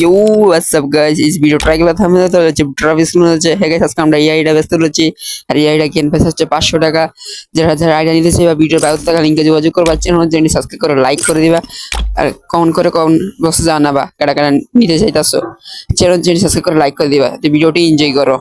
You WhatsApp guys video try তো হচ্ছে Travis হচ্ছে হ্যাঁ গাইজ আজকে আমরা এই আইডিয়া ব্যস্ত রয়েছি। আর এই আইডিয়া হচ্ছে পাঁচশো টাকা? যারা যারা আইডিয়া নিতে চাই বা ভিডিও ব্যবস্থা থাকা লিঙ্কে যোগাযোগ করবার চ্যানেল জন্য সাবস্ক্রাইব করে লাইক করে দিবা। আর কমেন্ট করে কমেন্ট বক্সে জানাবা, কারা কারা নিতে চাইতাছো। চ্যানেল জন্য সাবস্ক্রাইব করে লাইক করে দিবা। ভিডিওটি এনজয় করো।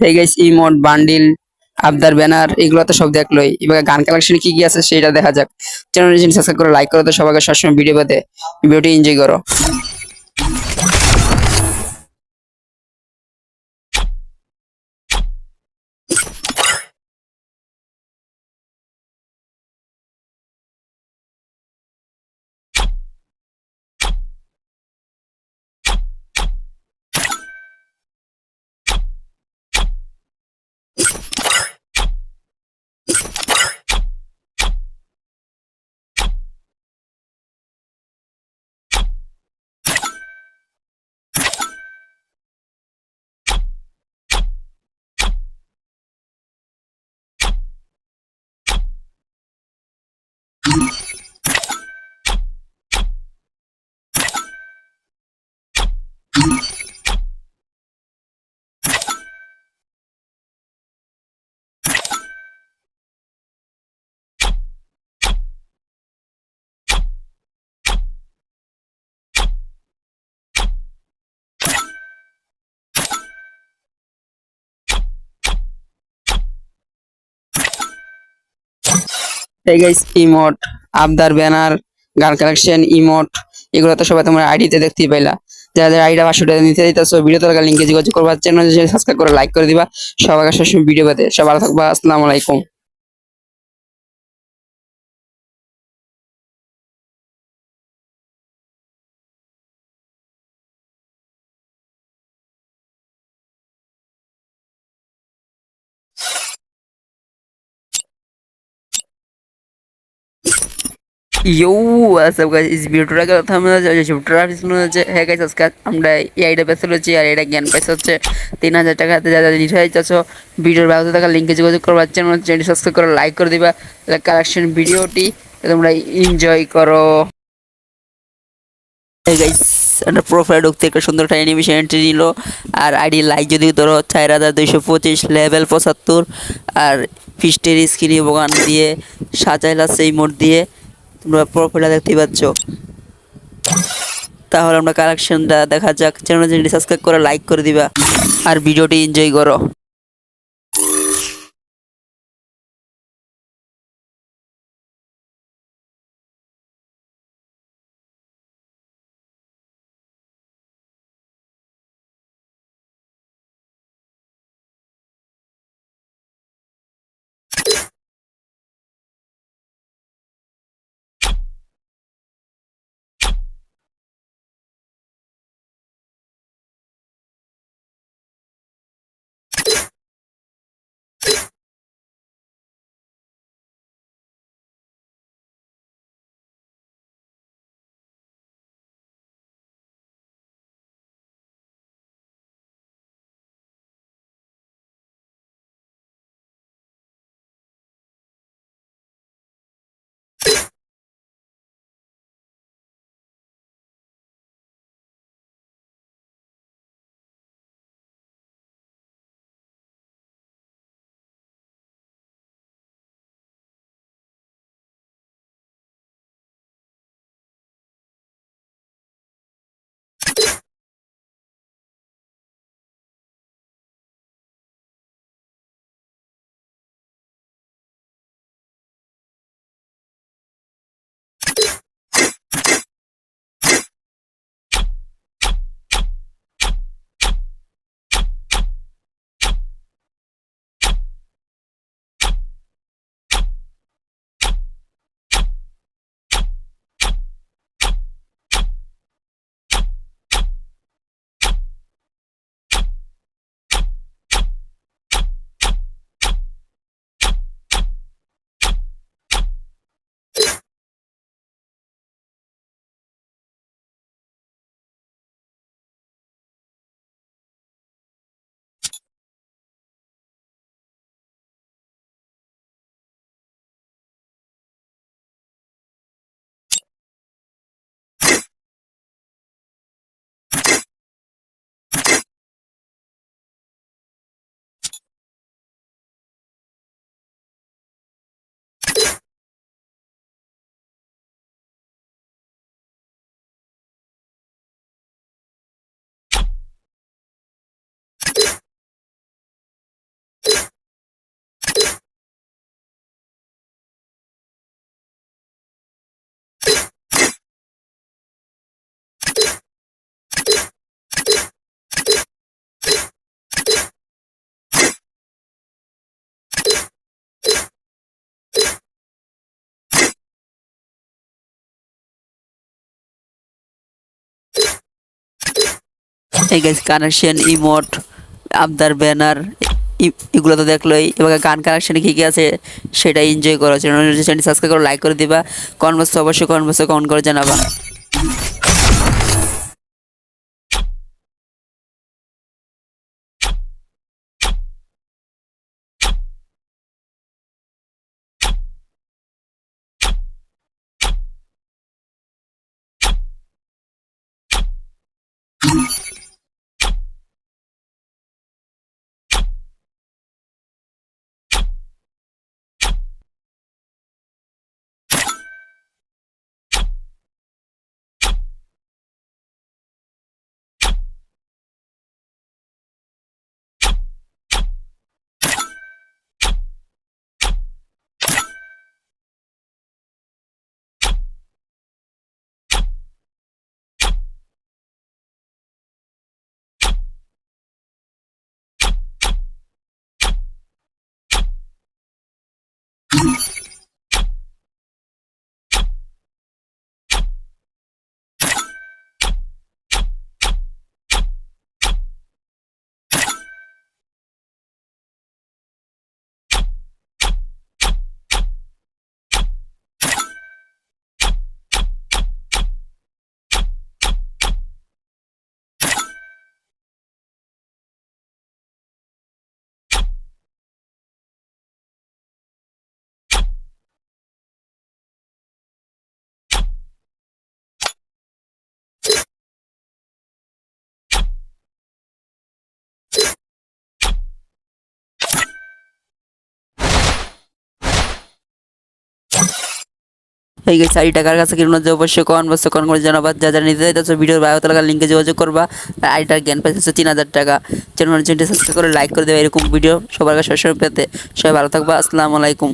Hey গেছে ইমোট বান্ডিল আবদার ব্যানার এগুলো তো সব দেখলোই এবার গান কালেকশনে কি কি আছে সেটা দেখা যাক। চ্যানেল সাবস্ক্রাইব করে লাইক করো তো সবাইকে সবসময় ভিডিও পেতে ভিডিওটি এনজয় করো। Hey guys ইমোট আবদার ব্যানার গান কালেকশন ইমোট এগুলো তো সবাই তোমরা আইডিতে দেখতেই পাইলা। যারা আইডা পাঁচশো টাকা নিতে চাইতেছো ভিডিও তোলার লিঙ্কে যোগাযোগ করবা। চ্যানেল সাবস্ক্রাইব করে লাইক করে দিবা। সব আগে সব ভিডিও পেতে। সব ভালো থাকবা। আসসালামু আলাইকুম। ইউ হোয়াটসঅ্যাপ গাইস ইস ভিডিওটা কথা আমরা ট্রাফিক হচ্ছে হ্যাঁ গাইস আজকে আমরা এই আইডিয়া পেছে রয়েছি, আর এটা জ্ঞান পাইছে হচ্ছে তিন হাজার টাকাতে যা যা নিতে চাইছো ভিডিওর ব্যবস্থা থাকা লিঙ্কে যোগাযোগ করবা চ্যানেল চ্যানেল সাবস্ক্রাইব করে লাইক করে দিবা। কালেকশন ভিডিওটি তোমরা এনজয় করো। গাইস একটা প্রোফাইল ঢুকতে একটা সুন্দর একটা অ্যানিমেশন এন্ট্রি নিল। আর আইডি লাইক যদি ধরো চার হাজার দুইশো পঁচিশ লেভেল পঁচাত্তর, আর ফিস্টের স্ক্রিনি বোগান দিয়ে সাজাইলা সেই মোড দিয়ে। তোমরা প্রোফাইলটা দেখতেই পাচ্ছ। তাহলে আমরা কালেকশনটা দেখা যাক। চ্যানেল চ্যানেলটি সাবস্ক্রাইব করে লাইক করে দিবা। আর ভিডিওটি এনজয় করো। এই গাইস কানেকশন ইমোট আবদার ব্যানার এগুলো তো দেখলোই। এবার গান কানেকশানে কী কী আছে সেটা এনজয় করো। চ্যানেল সাবস্ক্রাইব করো লাইক করে দিবা। কনভার্স অবশ্যই কনভার্সে কমেন্ট করে জানাবা। Thank you. এই গেছে। আইডি টাকার কাছে কিনুন যে অবশ্যই কন বস্তু কন করে জানাবা। যা যা নিতে চাইতেছো ভিডিওর বায়ো তালাকার লিঙ্কে যোগাযোগ করবা। আর আইটার জ্ঞান পাইতেছো তিন হাজার টাকা। চ্যানেল চ্যানেলটি সাবস্ক্রাইব করে লাইক করে দেবে। এরকম ভিডিও সবার কাছে সবসময় পেতে। সবাই ভালো থাকবা। আসসালামু আলাইকুম।